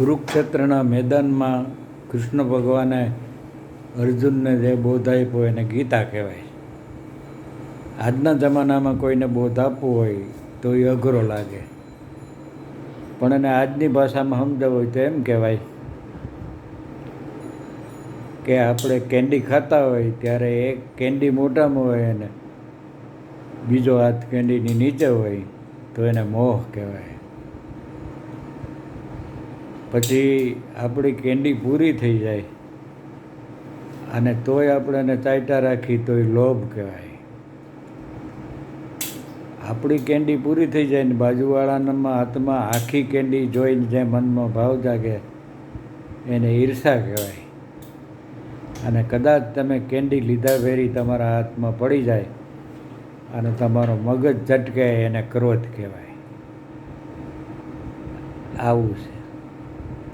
કુરુક્ષેત્રના મેદાનમાં કૃષ્ણ ભગવાને અર્જુનને જે બોધ આપ્યો એને ગીતા કહેવાય. આજના જમાનામાં કોઈને બોધ આપવો હોય તો એ અઘરો લાગે. પણ એને આજની ભાષામાં સમજાવવું હોય તો એમ કહેવાય કે આપણે કેન્ડી ખાતા હોય ત્યારે એક કેન્ડી મોઢામાં હોય અને બીજો હાથ કેન્ડીની નીચે હોય તો એને મોહ કહેવાય. પછી આપણી કેન્ડી પૂરી થઈ જાય. અને તોય આપણે એને ચાટ્યા રાખી તોય લોભ કહેવાય. આપણી કેન્ડી પૂરી થઈ જાય ને બાજુવાળાના હાથમાં આખી કેન્ડી જોઈને જે મનમાં ભાવ જાગે, એને ઈર્ષા કહેવાય. અને કદાચ તમે કેન્ડી લીધા વેરી તમારા હાથમાં પડી જાય અને તમારો મગજ ઝટકે એને ક્રોધ કહેવાય. આવું છે.